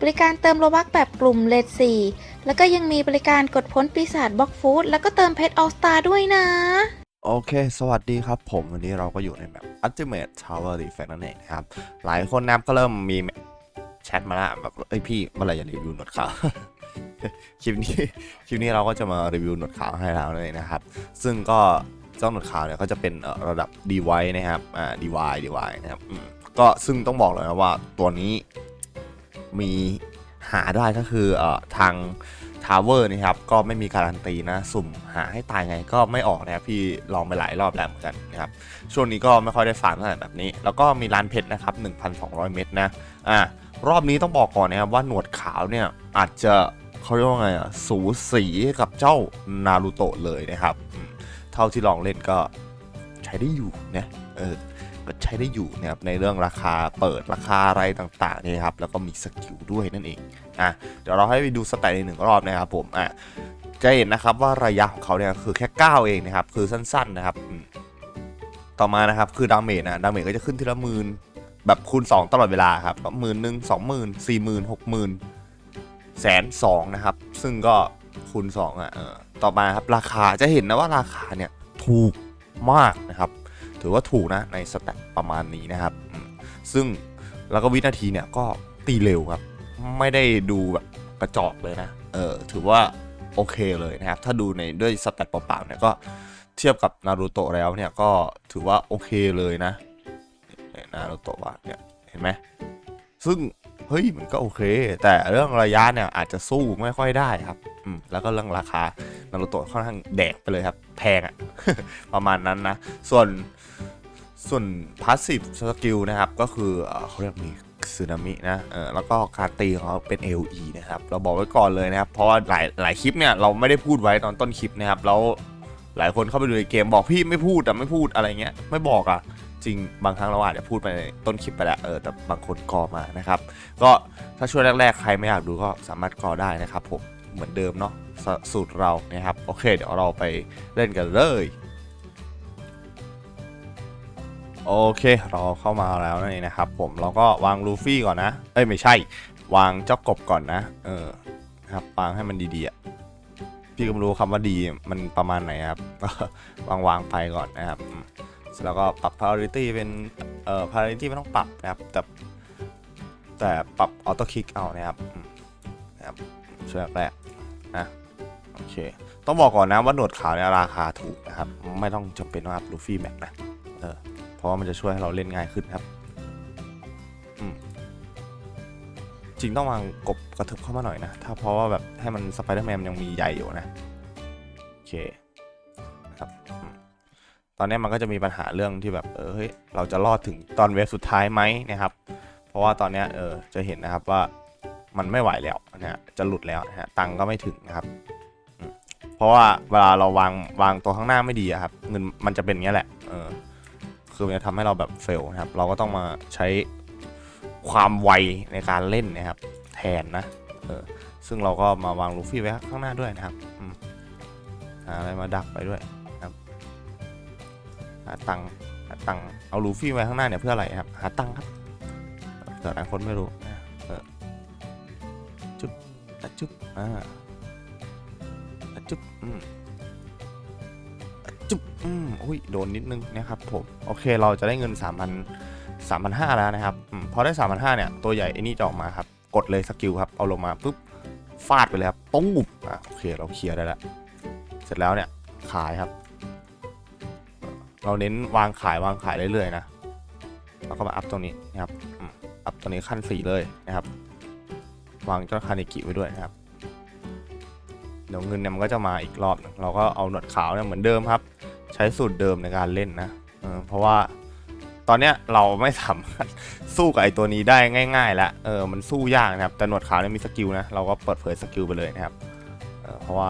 บริการเติมโลบักแบบกลุ่มเลดซีแล้วก็ยังมีบริการกดพ้นปีศาจบล็อกฟู้ดแล้วก็เติมเพชรออสตาด้วยนะ โอเค สวัสดีครับผม วันนี้เราก็อยู่ในแบบ Ultimate Tower Defense นั่นเองนะครับ หลายคนนับก็เริ่มมีแชทมาละแบบ เอ้ยพี่เมื่อไหร่จะรีวิวหนวดขาว คลิปนี้คลิปนี้เราก็จะมารีวิวหนวดขาวให้แล้วนั่นเองนะครับ ซึ่งก็เจ้าหนวดขาวเนี่ยก็จะเป็นระดับ DY นะครับอ่า DY DY นะครับก็ซึ่งต้องบอกเลยนะว่าตัวนี้ มีหาได้ก็คือเอ่อทางทาวเวอร์นี่ครับก็ไม่มีการันตีนะสุ่มหาให้ตายไงก็ไม่ออกนะครับพี่ลองไปหลายรอบแล้วเหมือนกันนะครับช่วงนี้ก็ไม่ค่อยได้ฟาร์มเท่าไรแบบนี้ แล้วก็มีร้านเพชรนะครับ 1,200 เม็ดนะอ่ารอบนี้ต้องบอกก่อนนะครับว่าหนวดขาวเนี่ยอาจจะเขาเรียกว่าไงอะสูสีกับเจ้านารูโตะเลยนะครับ เท่าที่ลองเล่นก็ใช้ได้อยู่นะเออ ก็ใช้ได้อยู่นะครับในเรื่องราคาเปิดราคาอะไรต่างๆนี่ครับแล้วก็มีสกิลด้วยนั่นเองอะเดี๋ยวเราให้ไปดูสแตทอีกหนึ่งรอบนะครับผมอะจะเห็นนะครับว่าระยะของเขาเนี่ยคือแค่ 9 เองนะครับคือสั้นๆนะครับต่อมานะครับคือดาเมจนะดาเมจก็จะขึ้นทีละหมื่นแบบคูณ 2 ตลอดเวลาครับหมื่นหนึ่งสองหมื่นสี่หมื่นหกหมื่นแสนสองนะครับ ซึ่งก็คูณ2อะต่อมาครับราคาจะเห็นนะว่าราคาเนี่ยถูกมากนะครับ ถือว่าถูกนะในสแตทประมาณนี้นะครับ ซึ่งแล้วก็วินาทีเนี่ยก็ตีเร็วครับ ไม่ได้ดูแบบกระจอกเลยนะ เออถือว่าโอเคเลยนะครับ ถ้าดูในด้วยสแตทเปล่าๆเนี่ยก็เทียบกับนารูโตะแล้วเนี่ยก็ถือว่าโอเคเลยนะนารูโตะว่าเนี่ยเห็นไหมซึ่ง เฮ้ยมันก็โอเค แต่เรื่องระยะเนี่ยอาจจะสู้ไม่ค่อยได้ครับอืมแล้วก็เรื่องราคานารูโตะค่อนข้างแดกไปเลยครับ แพงอะ ประมาณนั้นนะ ส่วนส่วนพาสซีฟสกิลนะครับ ก็คือเอ่อเขาเรียกมีสึนามินะเออแล้วก็การตีของเขาเป็น LE นะครับ เราบอกไว้ก่อนเลยนะครับ เพราะว่าหลายหลายคลิปเนี่ยเราไม่ได้พูดไว้ตอนต้นคลิปนะครับ แล้วหลายคนเข้าไปดูในเกมบอกพี่ไม่พูดแต่ไม่พูดอะไรเงี้ยไม่บอกอะ ริงบางครั้งเราอาจจะพูดไปในต้นคลิปไปแล้วเออแต่บางคนกอมานะครับ ก็ถ้าช่วงแรกๆ ใครไม่อยากดูก็สามารถกอได้นะครับผมเหมือนเดิมเนาะสสูตรเรานะครับโอเค เดี๋ยวเราไปเล่นกันเลยโอเค เราเข้ามาแล้วนั่นะครับ ผมเราก็วางลูฟี่ก่อนนะ เอ้ยไม่ใช่ วางเจ้ากบก่อนนะ เออครับวางให้มันดีๆอะพี่ก็ไม่รู้คำว่าดีมันประมาณไหนครับวางวางไปก่อนนะครับ แล้วก็ปรับ priority เป็นเอ่อ priority ไม่ต้องปรับนะครับ แต่แต่ปรับ auto click เอานะครับนะครับช่วงแรกนะโอเคต้องบอกก่อนนะว่าหนวดขาวเนี่ยราคาถูกนะครับ ไม่ต้องจำเป็นต้องอัพลูฟี่แม็กนะเออเพราะว่ามันจะช่วยให้เราเล่นง่ายขึ้นครับอืมจริงต้องวางกบกระเถิบเข้ามาหน่อยนะ ถ้าเพราะว่าแบบให้มันสไปเดอร์แมนยังมีใหญ่อยู่นะ โอเค ตอนนี้มันก็จะมีปัญหาเรื่องที่แบบเออเฮ้ยเราจะรอดถึงตอนเวฟสุดท้ายไหมนะครับ เพราะว่าตอนนี้เออจะเห็นนะครับว่ามันไม่ไหวแล้วนะฮะจะหลุดแล้วนะฮะตังก็ไม่ถึงนะครับ เพราะว่าเวลาเราวางวางตัวข้างหน้าไม่ดีครับเงินมันจะเป็นอย่างเงี้แหละเออคือมันจะทำให้เราแบบเฟลนะครับ เราก็ต้องมาใช้ความไวในการเล่นนะครับ แทนนะเออซึ่งเราก็มาวางลูฟี่ไว้ข้างหน้าด้วยนะครับอืมหาอะไรมาดักไปด้วย หาตังค์หาตังค์เอาลูฟี่ไว้ข้างหน้าเนี่ยเพื่ออะไรครับ หาตังค์ครับเกิดหลายคนไม่รู้เออจุ๊บอะจุ๊บอ่าอะจุ๊บอืมจุ๊บอืมอุ้ยโดนนิดนึงนะครับผมโอเคเราจะได้เงิน3 0 0 0 3,500แล้วนะครับอพอได้ 3,500เนี่ย ตัวใหญ่ไอ้นี่จะออกมาครับ กดเลยสกิลครับ เอาลงมาปุ๊บ ฟาดไปเลยครับตุ้มอะโอเค เราเคลียร์ได้แล้ว เสร็จแล้วเนี่ย ขายครับ เราเน้นวางขายวางขายเรื่อยๆนะแล้วก็มาอัพตรงนี้นะครับอัพตรงนี้ขั้นสี่เลยนะครับ วางเจ้าคานิกิไว้ด้วยนะครับเดี๋ยวเงินเนี่ยมันก็จะมาอีกรอบเราก็เอาหนวดขาวเนี่ยเหมือนเดิมครับ ใช้สูตรเดิมในการเล่นนะเพราะว่าตอนเนี้ยเราไม่สามารถสู้กับไอตัวนี้ได้ง่ายๆแล้วเออมันสู้ยากนะครับแต่หนวดขาวเนี่ยมีสกิลนะเราก็เปิดเผยสกิลไปเลยนะครับเเพราะว่า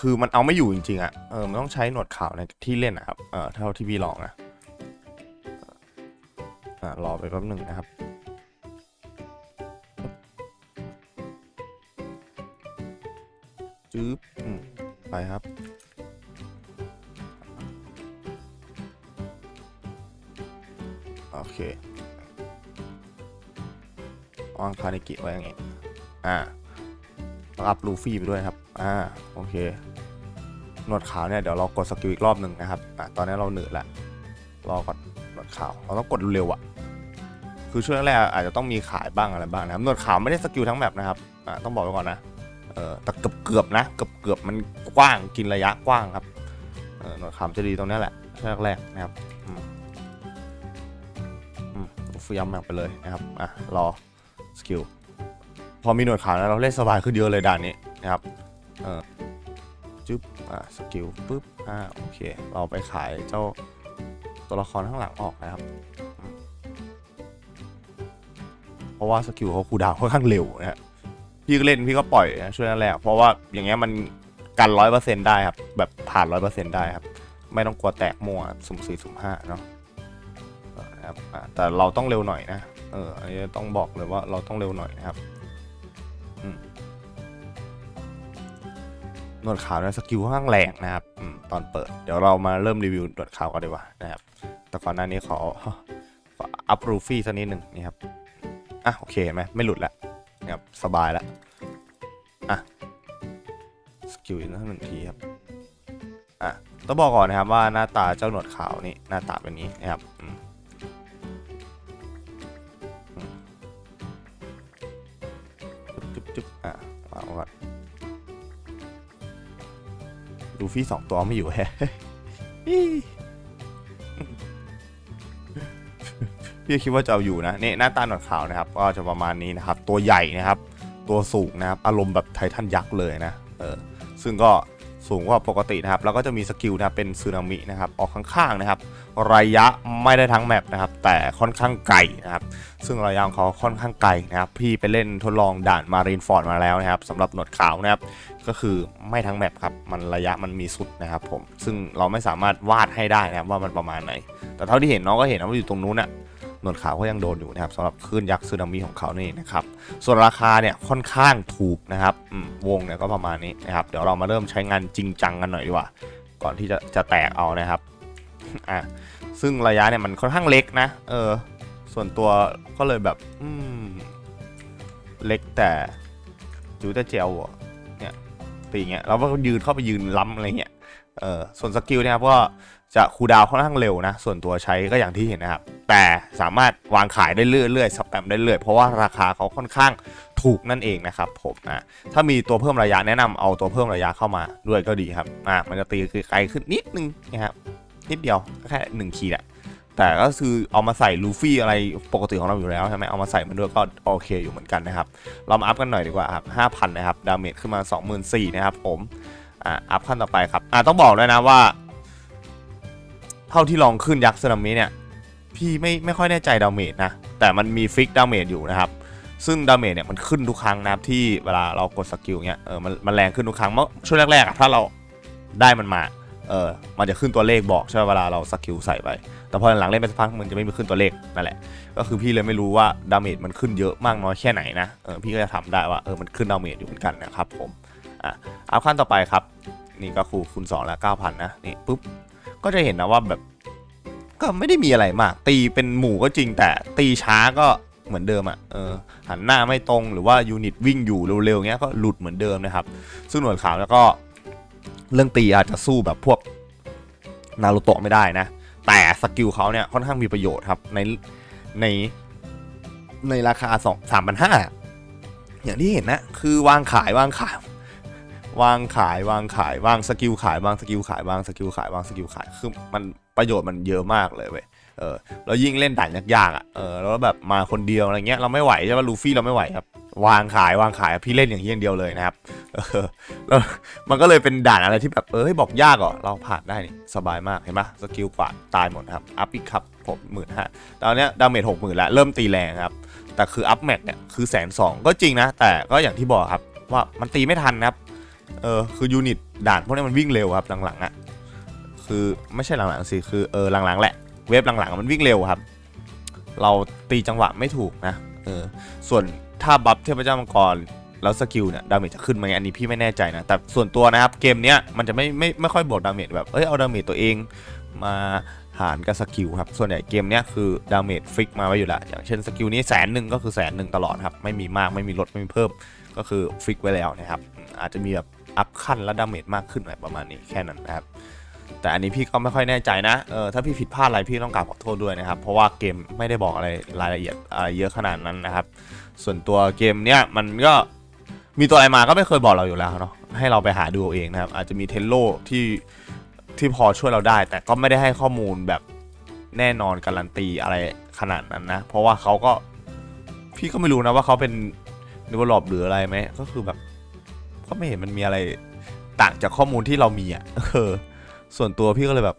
คือมันเอาไม่อยู่จริงๆอะเออมันต้องใช้หนวดขาวในที่เล่นนะครับเออเท่าที่พี่ลองนะอ่ารอไปแป๊บหนึ่งนะครับจื๊บอืมไปครับโอเควางคานิกิไว้อย่างงี้อ่าแล้วอัพลูฟี่ไปด้วยครับ อ่าโอเคหนวดขาวเนี่ยเดี๋ยวเรากดสกิลอีกรอบหนึ่งนะครับอะตอนนี้เราเหนื่อยละรอก่อนหนวดขาวเราต้องกดเร็วอะคือช่วงแรกอาจจะต้องมีขายบ้างอะไรบ้างนะครับหนวดขาวไม่ได้สกิลทั้งแบบนะครับอ่าต้องบอกไว้ก่อนนะเออแต่เกือบเกือบนะเกือบเกือบมันกว้างกินระยะกว้างครับเออหนวดขาวจะดีตรงนี้แหละช่วงแรกนะครับอืมอืมฟูยำแม็กไปเลยนะครับอะรอสกิลพอมีหนวดขาวแล้วเราเล่นสบายขึ้นเยอะเลยด่านนี้นะครับ เออจึ๊บอะสกิลปุ๊บอ่าโอเค เราไปขายเจ้าตัวละครข้างหลังออกนะครับ เพราะว่าสกิลเขาคูดาวค่อนข้างเร็วนะฮะพี่ก็เล่นพี่ก็ปล่อยนะช่วงแรกๆเพราะว่าอย่างเงี้ยมันกันร้อยเปอร์เซ็นต์ได้ครับแบบผ่านร้อยเปอร์เซ็นต์ได้ครับไม่ต้องกลัวแตกมั่วสุ่มสี่สุ่มห้าเนาะนะครับแต่เราต้องเร็วหน่อยนะ เอออันนี้ต้องบอกเลยว่าเราต้องเร็วหน่อยนะครับ หนวดขาวเนี่ยสกิลค่อนข้างแรงนะครับอตอนเปิด เดี๋ยวเรามาเริ่มรีวิวหนวดขาวกันดีกว่านะครับ แต่ก่อนหน้านี้ขอขอัพรูฟี่สักนิดหนึ่งนี่ครับ อะโอเคไหมไม่หลุดแล้วนะครับสบายแล้วอะสกิลอีกหนึ่งทีครับอะต้องบอกก่อนนะครับว่าหน้าตาเจ้าหนวดขาวนี่หน้าตาเป็นนี้นะครับจุ๊บจุ๊บอะวางไว้ก่อน ลูฟี่สองตัวไม่อยู่แฮะพี่คิดว่าจะเอาอยู่นะเนี่ยหน้าตาหนวดขาวนะครับ ก็จะประมาณนี้นะครับ ตัวใหญ่นะครับ ตัวสูงนะครับ อารมณ์แบบไททันยักษ์เลยนะ เออ ซึ่งก็ สูงกว่าปกตินะครับ แล้วก็จะมีสกิลนะครับเป็นซึนามินะครับออกข้างๆนะครับ ระยะไม่ได้ทั้งแมปนะครับ แต่ค่อนข้างไกลนะครับ ซึ่งระยะของเขาค่อนข้างไกลนะครับ พี่ไปเล่นทดลองด่านมารีนฟอร์ดมาแล้วนะครับสำหรับหนวดขาวนะครับ ก็คือไม่ทั้งแมปครับ มันระยะมันมีสุดนะครับผม ซึ่งเราไม่สามารถวาดให้ได้นะครับว่ามันประมาณไหน แต่เท่าที่เห็นน้องก็เห็นนะว่าอยู่ตรงนู้นน่ะ หนวดขาวก็ยังโดนอยู่นะครับสำหรับคลื่นยักษ์ซึนามิของเขานี่นะครับส่วนราคาเนี่ยค่อนข้างถูกนะครับวงเนี่ยก็ประมาณนี้นะครับเดี๋ยวเรามาเริ่มใช้งานจริงจังกันหน่อยดีกว่า ก่อนที่จะจะแตกเอานะครับอะซึ่งระยะเนี่ยมันค่อนข้างเล็กนะเออส่วนตัวก็เลยแบบอืมเล็กแต่จูแต่เจลเนี่ยตีเงี้ยเราก็ยืนเข้าไปยืนล้ำอะไรเงี้ยเออส่วนสกิลเนี่ยครับก็ จะคูดาวค่อนข้างเร็วนะ ส่วนตัวใช้ก็อย่างที่เห็นนะครับ แต่สามารถวางขายได้เรื่อยๆสแปมได้เรื่อย เพราะว่าราคาเขาค่อนข้างถูกนั่นเองนะครับผมนะถ้ามีตัวเพิ่มระยะแนะนำเอาตัวเพิ่มระยะเข้ามาด้วยก็ดีครับอะมันจะตีไกลขึ้นนิดนึงนะครับนิดเดียวแค่หนึ่งขีดอะแต่ก็คือเอามาใส่ลูฟี่อะไรปกติของเราอยู่แล้วใช่ไหมเอามาใส่มันด้วยก็โอเคอยู่เหมือนกันนะครับเรามาอัพกันหน่อยดีกว่าครับ5,000 นะครับ ดาเมจขึ้นมา 24,000นะครับผมอ่าอัพขั้นต่อไปครับอ่าต้องบอกด้วยนะว่า เท่าที่ลองขึ้นยักษ์สึนามิเนี่ย พี่ไม่ไม่ค่อยแน่ใจดาเมจนะ แต่มันมีฟิกดาเมจอยู่นะครับ ซึ่งดาเมจเนี่ยมันขึ้นทุกครั้งนะครับที่เวลาเรากดสกิลเงี้ยเออมันมันแรงขึ้นทุกครั้งเมื่อช่วงแรกๆอะถ้าเราได้มันมาเออมันจะขึ้นตัวเลขบอกใช่ไหมเวลาเราสกิลใส่ไปแต่พอหลังๆเล่นไปสักพักมันจะไม่มีขึ้นตัวเลขนั่นแหละ ก็คือพี่เลยไม่รู้ว่าดาเมจมันขึ้นเยอะมากน้อยแค่ไหนนะเออพี่ก็จะทำได้ว่าเออมันขึ้นดาเมจอยู่เหมือนกันนะครับผมอะเอาขั้นต่อไปครับ นี่ก็คูคูณ2แล้ว9,000นะนี่ปุ๊บ ก็จะเห็นนะว่าแบบก็ไม่ได้มีอะไรมาก ตีเป็นหมู่ก็จริงแต่ตีช้าก็เหมือนเดิมอะ่ะเออหันหน้าไม่ตรงหรือว่ายูนิตวิ่งอยู่เร็วๆเงี้ยก็หลุดเหมือนเดิมนะครับ ซึ่งหน่วยขาวแล้วก็เรื่องตีอาจจะสู้แบบพวกนารูโตะไม่ได้นะ แต่สกิลเขาเนี่ยค่อนข้างมีประโยชน์ครับในในในราคาสองสามพันห้าอย่างที่เห็นนะ คือวางขายวางขาย วางขายวางขายวางสกิลขายวางสกิลขายวางสกิลขายวางสกิลขายคือมันประโยชน์มันเยอะมากเลยเว้ยเออแล้วยิ่งเล่นด่านยากๆอะเออแล้วแบบมาคนเดียวอะไรเงี้ยเราไม่ไหวใช่ป่ะลูฟี่เราไม่ไหวครับวางขายวางขายพี่เล่นอย่างนี้อย่างเดียวเลยนะครับเออแล้วมันก็เลยเป็นด่านอะไรที่แบบเออบอกยากเหรอเราผ่านได้นี่สบายมากเห็นปะสกิลกว่าดตายหมดครับอัพอีกครับผมหมื่นห้าตอนเนี้ยดาเมจหกหมื่นแล้วเริ่มตีแรงครับแต่คืออัพแม็กเนี่ยคือแสนสองก็จริงนะ แต่ก็อย่างที่บอกครับว่ามันตีไม่ทันนะครับ เออคือยูนิตด่านพวกนี้มันวิ่งเร็วครับหลังๆอะ่ะคือไม่ใช่หลังๆสิคือเออหลังๆแหละเวฟหลังๆมันวิ่งเร็วครับ เราตีจังหวะไม่ถูกนะเออส่วนถ้าบัฟเทพเจ้ามังกรแล้วสกิลเนี่ยดาเมจจะขึ้นไหมอันนี้พี่ไม่แน่ใจนะแต่ส่วนตัวนะครับเกมเนี้ยมันจะไม่ไม่ไม่ค่อยบวกดาเมจแบบเอ้ยเอาดาเมจตัวเองมาหารกับสกิลครับส่วนใหญ่เกมเนี้ยคือดาเมจฟิกมาไว้อยู่แล้วอย่างเช่นสกิลนี้แสนหนึ่งก็คือแสนหนึ่งตลอดครับไม่มีมากไม่มีลดไม่มีเพิ่มก็คือฟิกไว้แล้วนะครับอาจจะมีแบบ อัพขั้นและดาเมจมากขึ้นอะไรประมาณนี้แค่นั้นนะครับแต่อันนี้พี่ก็ไม่ค่อยแน่ใจนะ เออถ้าพี่ผิดพลาดอะไรพี่ต้องกราบขอโทษด้วยนะครับ เพราะว่าเกมไม่ได้บอกอะไรรายละเอียดอะไรเยอะขนาดนั้นนะครับ ส่วนตัวเกมเนี้ยมันก็มีตัวอะไรมาก็ไม่เคยบอกเราอยู่แล้วเนาะ ให้เราไปหาดูเองนะครับ อาจจะมีเทนโลที่ที่พอช่วยเราได้ แต่ก็ไม่ได้ให้ข้อมูลแบบแน่นอนการันตีอะไรขนาดนั้นนะ เพราะว่าเขาก็พี่ก็ไม่รู้นะว่าเขาเป็น d e v e l o p หรืออะไรไหม ก็คือแบบ ก็ไม่เห็นมันมีอะไรต่างจากข้อมูลที่เรามีอะเออส่วนตัวพี่ก็เลยแบบ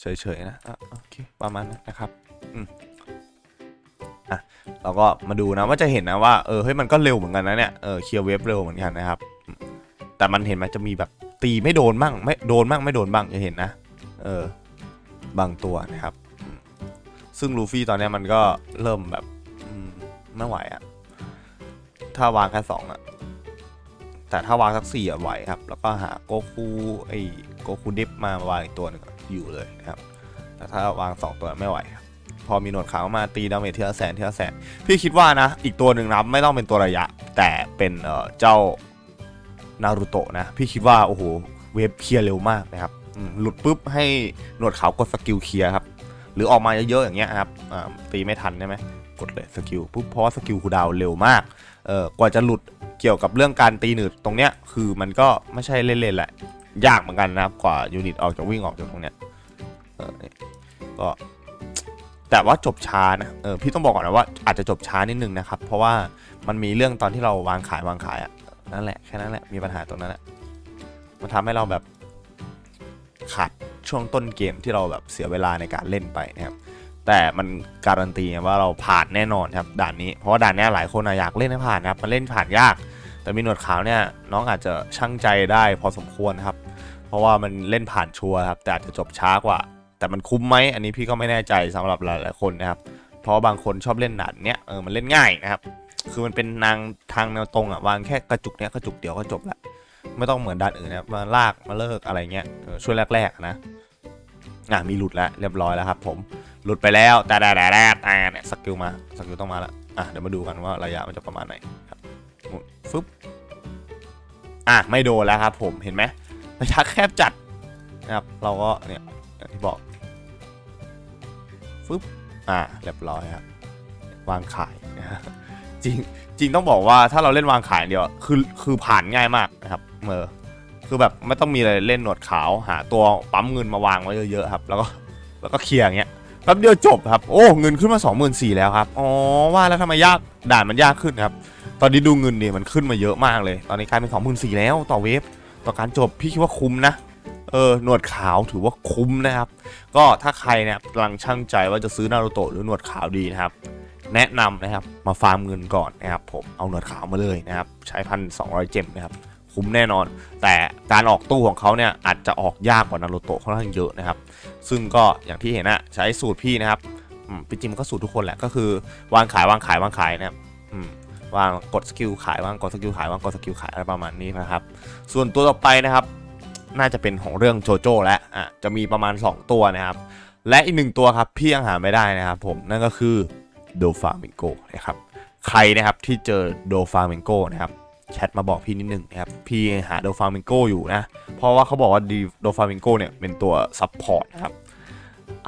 เฉยๆนะอะโอเคประมาณนั้นนะครับอืมอะเราก็มาดูนะว่าจะเห็นนะว่าเออเฮ้ยมันก็เร็วเหมือนกันนะเนี่ยเออเคลียร์เวฟเร็วเหมือนกันนะครับ แต่มันเห็นไหมจะมีแบบตีไม่โดนบ้างไม่โดนบ้างไม่โดนบ้างจะเห็นนะเออบางตัวนะครับ ซึ่งลูฟี่ตอนนี้มันก็เริ่มแบบไม่ไหวอะถ้าวางแค่สองอะ แต่ถ้าวางสักสี่อะไหวครับ แล้วก็หาโกคูไอโกคูดิฟมาวางอีกตัวหนึงอยู่เลยนะครับ แต่ถ้าวาง 2 ตัวไม่ไหวครับพอมีหนวดขาวมาตีดาเมจเทีละแสนเทีละแสน พี่คิดว่านะ อีกตัวหนึ่งนะไม่ต้องเป็นตัวระยะ แต่เป็นเจ้านารูโตะนะ พี่คิดว่าโอ้โหเวฟเคลียร์เร็วมากนะครับหลุดปุ๊บให้หนวดขาวกดสกิลเคลียร์ครับ หรือออกมาเยอะๆอย่างเงี้ยครับตีไม่ทันใช่ไหม กดเลยสกิลปุ๊บเพราะสกิลคูดาวเร็วมากเออกว่าจะหลุดเกี่ยวกับเรื่องการตีหนืดตรงเนี้ยคือมันก็ไม่ใช่เล่นๆแหละยากเหมือนกันนะครับกว่ายูนิตออกจากวิ่งออกจากตรงเนี้ยเออนี่ก็แต่ว่าจบช้านะเออพี่ต้องบอกก่อนนะว่าอาจจะจบช้านิดนึงนะครับ เพราะว่ามันมีเรื่องตอนที่เราวางขายวางขายอะนั่นแหละแค่นั้นแหละมีปัญหาตรงนั้นแหละมันทำให้เราแบบขาดช่วงต้นเกมที่เราแบบเสียเวลาในการเล่นไปนะครับ แต่มันการันตีว่าเราผ่านแน่นอนครับด่านนี้ เพราะว่าด่านนี้หลายคนอยากเล่นให้ผ่านนะครับมันเล่นผ่านยาก แต่มีหนวดขาวเนี่ยน้องอาจจะช่างใจได้พอสมควรครับ เพราะว่ามันเล่นผ่านชัวร์ครับแต่อาจจะจบช้ากว่า แต่มันคุ้มไหมอันนี้พี่ก็ไม่แน่ใจสำหรับหลายๆคนนะครับเพราะบางคนชอบเล่นด่านเนี้ยเออมันเล่นง่ายนะครับคือมันเป็นนางทางแนวตรงอะวางแค่กระจุกเนี้ยกระจุกเดียวก็จบละไม่ต้องเหมือนด่านอื่นนะมาลากมาเลิกอะไรเงี้ยช่วยแรกๆนะอะมีหลุดแล้วเรียบร้อยแล้วครับผม หลุดไปแล้วแต่แต่แต่แต่แต่เนี่ยสกิลมาสกิลต้องมาแล้วอะเดี๋ยวมาดูกันว่าระยะมันจะประมาณไหนครับฟึบอะไม่โดนแล้วครับผมเห็นไหมระยะแคบจัดนะครับเราก็เนี่ยอย่างที่บอกฟึบอะเรียบร้อยครับวางขายนะฮะจริงจริงต้องบอกว่าถ้าเราเล่นวางขายเดียวคือคือผ่านง่ายมากนะครับเมอคือแบบไม่ต้องมีอะไรเล่นหนวดขาวหาตัวปั๊มเงินมาวางไว้เยอะๆครับ แล้วก็แล้วก็เคลียร์อย่างเงี้ย แป๊บเดียวจบครับ โอ้ เงินขึ้นมา 24,000แล้วครับ อ๋อ ว่าแล้วทำไมยาก ด่านมันยากขึ้นครับ ตอนนี้ดูเงินเนี่ยมันขึ้นมาเยอะมากเลย ตอนนี้กลายเป็น 24,000แล้วต่อเวฟ ต่อการจบ พี่คิดว่าคุ้มนะ เออ หนวดขาวถือว่าคุ้มนะครับ ก็ถ้าใครเนี่ยกำลังช่างใจว่าจะซื้อนารูโตะหรือหนวดขาวดีนะครับ แนะนำนะครับ มาฟาร์มเงินก่อนนะครับ ผม เอาหนวดขาวมาเลยนะครับ ใช้พันสองร้อยเจมนะครับ คุ้มแน่นอน แต่การออกตู้ของเขาเนี่ยอาจจะออกยากกว่านารูโตะค่อนข้างเยอะนะครับ ซึ่งก็อย่างที่เห็นอะใช้สูตรพี่นะครับอืมจริงๆมันก็สูตรทุกคนแหละก็คือวางขายวางขายวางขายนะครับวางกดสกิลขายวางกดสกิลขายวางกดสกิลขายอะไรประมาณนี้นะครับ ส่วนตัวต่อไปนะครับ น่าจะเป็นของเรื่องโจโจ้แล้วอะจะมีประมาณ 2 ตัวนะครับ และอีกหนึ่งตัวครับพี่ยังหาไม่ได้นะครับ ผมนั่นก็คือโดฟามิงโกนะครับใครนะครับที่เจอโดฟามิงโกนะครับ แชทมาบอกพี่นิดนึงนะครับ พี่หาโดฟามิงโกอยู่นะ เพราะว่าเขาบอกว่าโดฟามิงโกเนี่ยเป็นตัวซับพอร์ตนะครับ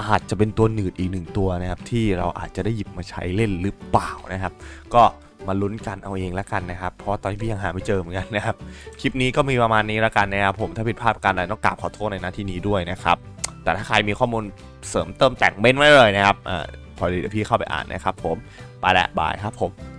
อาจจะเป็นตัวหนืดอีกหนึ่งตัวนะครับ ที่เราอาจจะได้หยิบมาใช้เล่นหรือเปล่านะครับ ก็มาลุ้นกันเอาเองแล้วกันนะครับ เพราะตอนนี้พี่ยังหาไม่เจอเหมือนกันนะครับ คลิปนี้ก็มีประมาณนี้แล้วกันนะครับผม ถ้าผิดพลาดประการใดต้องกราบขอโทษในหน้าที่นี้ด้วยนะครับ แต่ถ้าใครมีข้อมูลเสริมเติมแต่งเม้นไว้เลยนะครับอ่าพอดีพี่เข้าไปอ่านนะครับผม ไปละบายครับผม